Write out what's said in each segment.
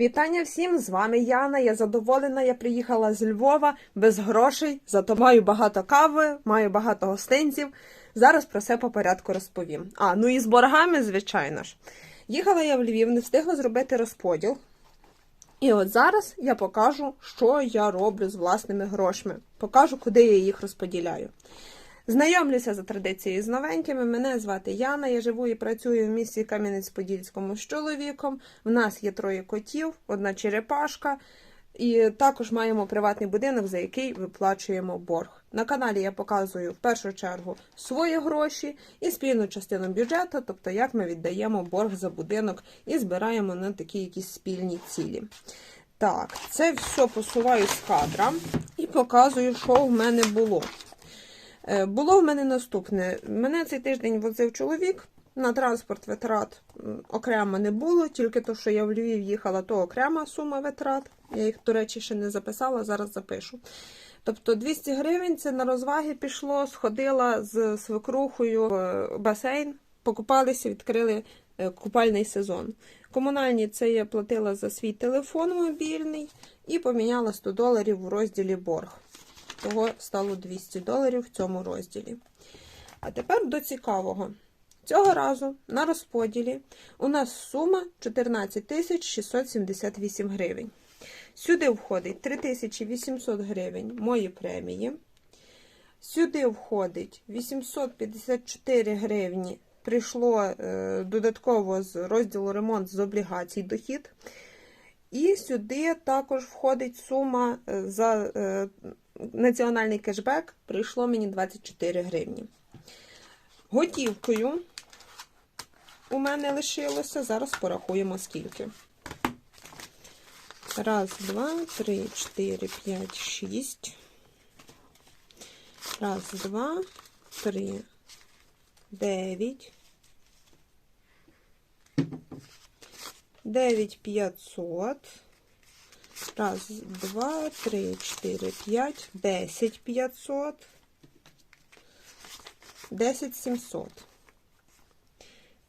Вітання всім! З вами Яна. Я задоволена. Я приїхала з Львова без грошей, зато маю багато кави, маю багато гостинців. Зараз про все по порядку розповім. А, ну і з боргами, звичайно ж. Їхала я в Львів, не встигла зробити розподіл. І от зараз я покажу, що я роблю з власними грошми. Покажу, куди я їх розподіляю. Знайомлюся за традицією з новенькими. Мене звати Яна. Я живу і працюю в місті Кам'янець-Подільському з чоловіком. В нас є троє котів, одна черепашка. І також маємо приватний будинок, за який виплачуємо борг. На каналі я показую в першу чергу свої гроші і спільну частину бюджету, тобто як ми віддаємо борг за будинок і збираємо на такі якісь спільні цілі. Так, це все посуваю з кадра і показую, що в мене було. Е, Було в мене наступне. Мене цей тиждень возив чоловік. На транспорт витрат окремо не було, тільки то, що я в Львів їхала, то окрема сума витрат. Я їх, до речі, ще не записала, зараз запишу. Тобто 200 гривень це на розваги пішло, сходила з свекрухою в басейн, покупалися, відкрили е, купальний сезон. Комунальні це я платила за свій телефон мобільний і поміняла 100 доларів в розділі борг. Того стало 200 доларів в цьому розділі. А тепер до цікавого. Цього разу на розподілі у нас сума 14 678 гривень. Сюди входить 3800 гривень мої премії. Сюди входить 854 гривні. Прийшло е, додатково з розділу ремонт з облігацій дохід. І сюди також входить сума е, за е, національний кешбек. Прийшло мені 24 гривні. Готівкою у мене лишилося. Зараз порахуємо скільки. Раз, два, три, чотири, п'ять, шість. Раз, два, три, дев'ять. Дев'ять п'ятсот. Раз, два, три, чотири, п'ять, десять п'ятсот. Десять сімсот.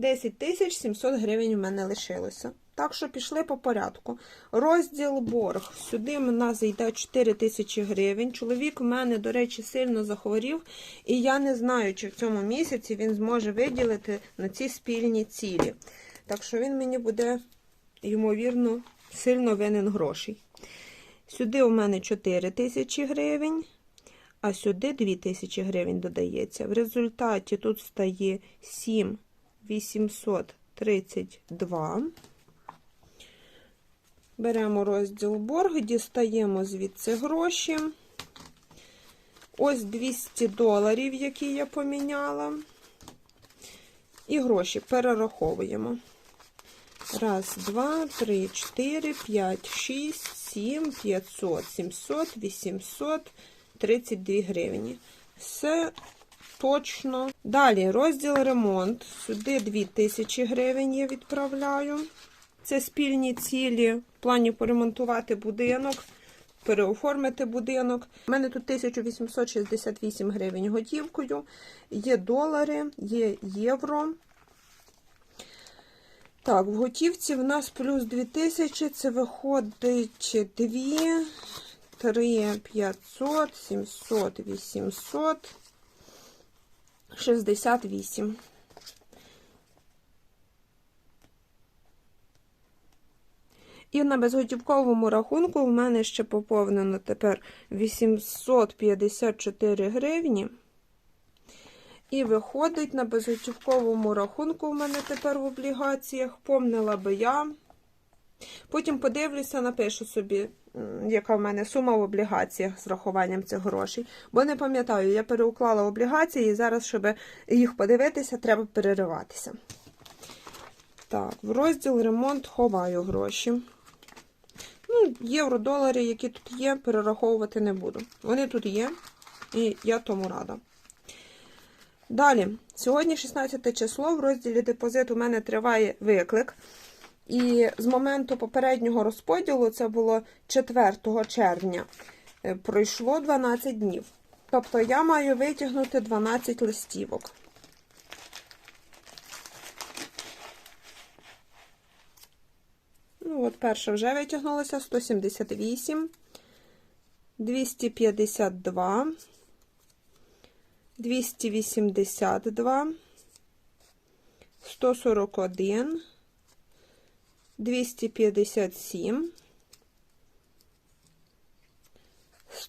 10 тисяч 700 гривень у мене лишилося. Так що пішли по порядку. Розділ борг. Сюди в нас зайде 4 тисячі гривень. Чоловік в мене, до речі, сильно захворів, і я не знаю, чи в цьому місяці він зможе виділити на ці спільні цілі. Так що він мені буде, ймовірно, сильно винен грошей. Сюди у мене 4 тисячі гривень, а сюди 2 тисячі гривень додається. В результаті тут стає 7 832. Беремо розділ борг, дістаємо звідси гроші. Ось 200 доларів, які я поміняла. І гроші перераховуємо. Раз, два, три, чотири, п'ять, шість, сім, п'ятсот, сімсот, вісімсот, тридцять дві гривні. Все точно. Далі розділ ремонт. Сюди 2000 гривень я відправляю. Це спільні цілі в плані поремонтувати будинок, переоформити будинок. У мене тут 1868 гривень готівкою. Є долари, є євро. Так, в готівці в нас плюс 2000, це виходить 2, 3, 500, 700, 800. 68. І на безготівковому рахунку в мене ще поповнено тепер 854 гривні. І виходить на безготівковому рахунку у мене тепер в облігаціях. Помнила би я. Потім подивлюся, напишу собі, яка в мене сума в облігаціях з рахуванням цих грошей. Бо не пам'ятаю, я переуклала облігації і зараз, щоб їх подивитися, треба перериватися. Так, в розділ ремонт ховаю гроші. Ну, євро, долари, які тут є, перераховувати не буду. Вони тут є, і я тому рада. Далі, сьогодні 16 число, в розділі депозит у мене триває виклик. І з моменту попереднього розподілу, це було 4 червня, е, пройшло 12 днів. Тобто я маю витягнути 12 листівок. Ну, от перша вже витягнулася 178, 252, 282, 141, 257,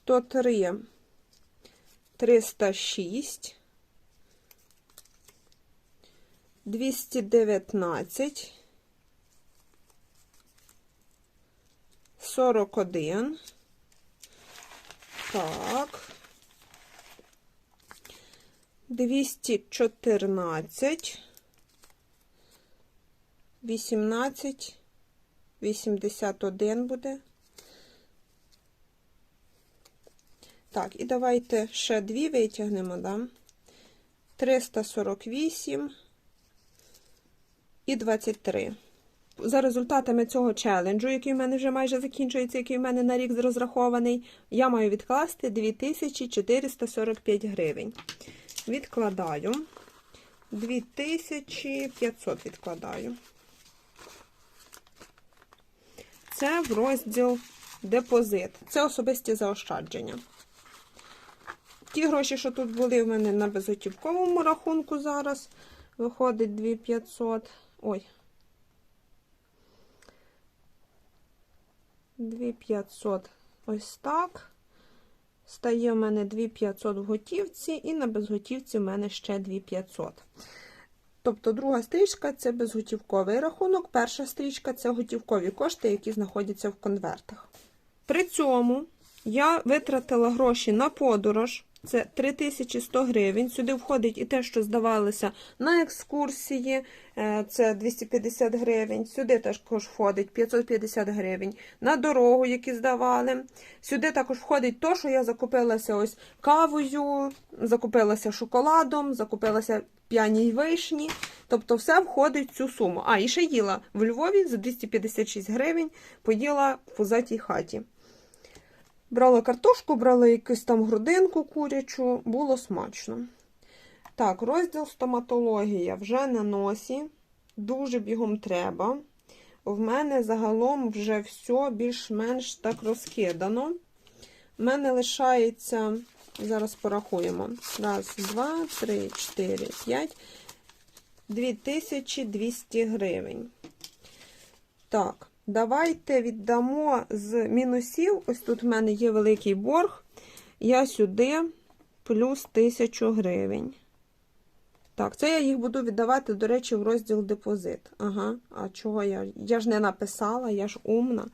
103, 306, 219, 41. Так. 214. 18. 81 буде. Так, і давайте ще дві витягнемо, да? 348 і 23. За результатами цього челенджу, який в мене вже майже закінчується, який в мене на рік розрахований, я маю відкласти 2445 гривень. Відкладаю. 2500 відкладаю. Це в розділ депозит. Це особисті заощадження. Ті гроші, що тут були в мене на безготівковому рахунку зараз, виходить 2500. Ой. 2500 ось так. Стає в мене 2500 в готівці, і на безготівці в мене ще 2500. Тобто, друга стрічка це безготівковий рахунок, перша стрічка це готівкові кошти, які знаходяться в конвертах. При цьому я витратила гроші на подорож. Це 3100 гривень. Сюди входить і те, що здавалося на екскурсії, е, це 250 гривень. Сюди також входить 550 гривень. На дорогу, які здавали. Сюди також входить то, що я закупилася ось кавою, закупилася шоколадом, закупилася п'яній вишні. Тобто все входить в цю суму. А, і ще їла в Львові за 256 гривень, поїла в пузатій хаті. Брала картошку, брала якусь там грудинку курячу, було смачно. Так, розділ стоматологія вже на носі. Дуже бігом треба. В мене загалом вже все більш-менш так розкидано. В мене лишається, зараз порахуємо. Раз, два, три, чотири, п'ять. 2200 гривень. Так. Давайте віддамо з мінусів. Ось тут в мене є великий борг. Я сюди плюс 1000 гривень. Так, це я їх буду віддавати, до речі, в розділ депозит. Ага, а чого я? Я ж не написала, я ж умна.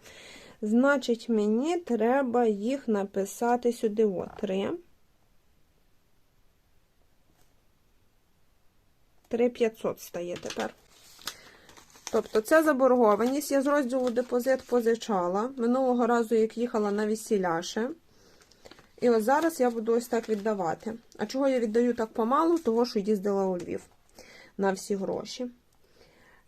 Значить, мені треба їх написати сюди. О, 3. 3500 стає тепер. Тобто це заборгованість. Я з розділу депозит позичала. Минулого разу, як їхала на весіляше. І от зараз я буду ось так віддавати. А чого я віддаю так помалу? Того, що їздила у Львів на всі гроші.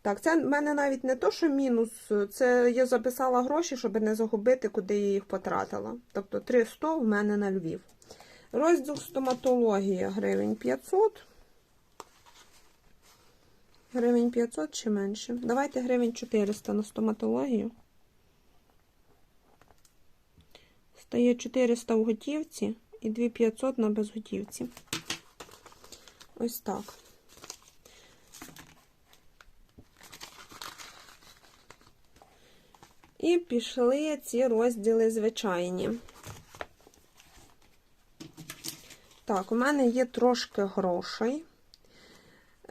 Так, це в мене навіть не то, що мінус, це я записала гроші, щоб не загубити, куди я їх потратила. Тобто 300 в мене на Львів. Розділ стоматологія гривень 500. Гривень 500 чи менше. Давайте гривень 400 на стоматологію. Стає 400 в готівці і 2500 на безготівці. Ось так. І пішли ці розділи звичайні. Так, у мене є трошки грошей.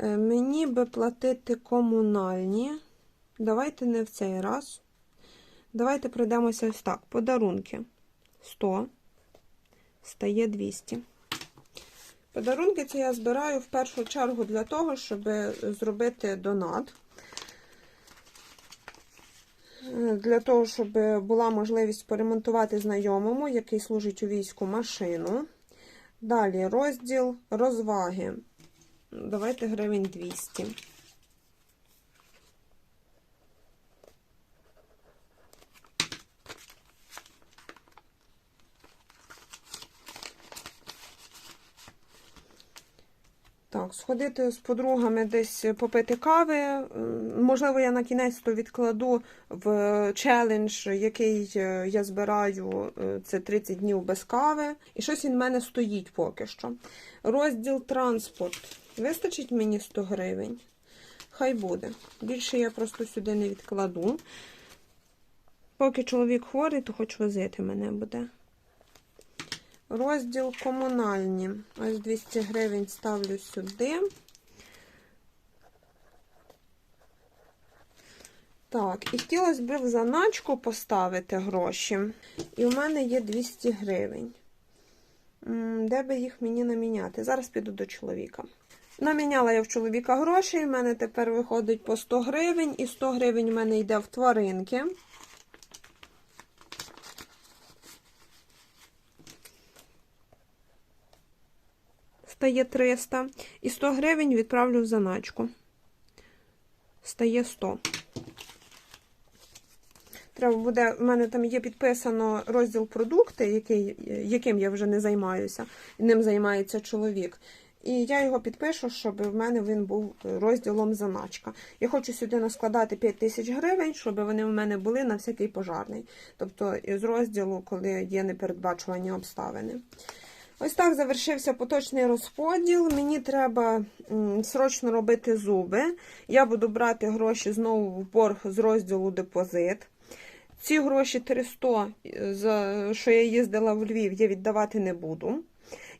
Е, Мені би платити комунальні. Давайте не в цей раз. Давайте пройдемося ось так. Подарунки 100, стає 200. Подарунки це я збираю в першу чергу для того, щоб зробити донат. Е, Для того, щоб була можливість поремонтувати знайомому, який служить у війську машину. Далі розділ розваги. Давайте гривень 200. Так, сходити з подругами десь попити кави. Можливо, я на кінець то відкладу в челендж, який е, я збираю. е, Це 30 днів без кави. І щось він в мене стоїть поки що. Розділ транспорт. Вистачить мені 100 гривень? Хай буде. Більше я просто сюди не відкладу. Поки чоловік хворий, то хоч возити мене буде. Розділ комунальні. Ось 200 гривень ставлю сюди. Так, і хотілося б в заначку поставити гроші. І у мене є 200 гривень. Де би їх мені наміняти? Зараз піду до чоловіка. Наміняла я в чоловіка гроші, в мене тепер виходить по 100 гривень, і 100 гривень у мене йде в тваринки. Стає 300. І 100 гривень відправлю в заначку. Стає 100. Треба буде, в мене там є підписано розділ продукти, який, яким я вже не займаюся, і ним займається чоловік. І я його підпишу, щоб в мене він був розділом заначка. Я хочу сюди наскладати 5 тисяч гривень, щоб вони в мене були на всякий пожарний. Тобто з розділу, коли є непередбачувані обставини. Ось так завершився поточний розподіл. Мені треба срочно робити зуби. Я буду брати гроші знову в борг з розділу депозит. Ці гроші 300, е, що я їздила в Львів, я віддавати не буду.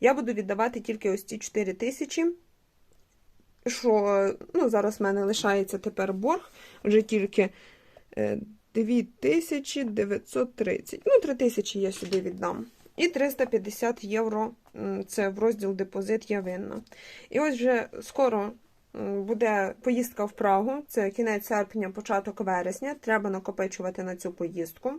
Я буду віддавати тільки ось ці 4 тисячі. Що ну, зараз в мене лишається тепер борг, вже тільки е, 2930. Ну, 3 тисячі я сюди віддам. І 350 євро це в розділ депозит я винна. І ось вже скоро буде поїздка в Прагу, це кінець серпня, початок вересня. Треба накопичувати на цю поїздку.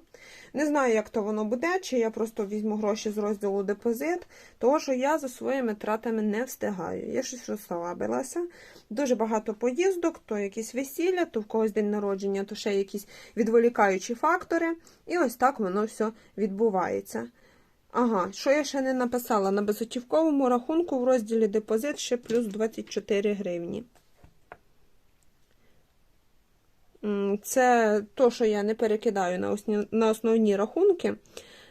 Не знаю, як то воно буде, чи я просто візьму гроші з розділу депозит, тому що я за своїми тратами не встигаю. Я щось розслабилася. Дуже багато поїздок, то якісь весілля, то в когось день народження, то ще якісь відволікаючі фактори. І ось так воно все відбувається. Ага, що я ще не написала? На безготівковому рахунку в розділі депозит ще плюс 24 гривні. Це то, що я не перекидаю на осні- на основні рахунки.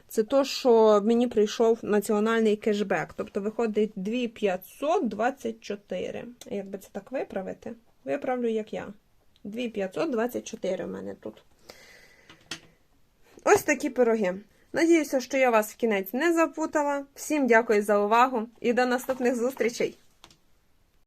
Це то, що мені прийшов національний кешбек. Тобто виходить 2524. Як би це так виправити? Виправлю, як я. 2524 в мене тут. Ось такі пироги. Надіюся, що я вас в кінець не запутала. Всім дякую за увагу і до наступних зустрічей!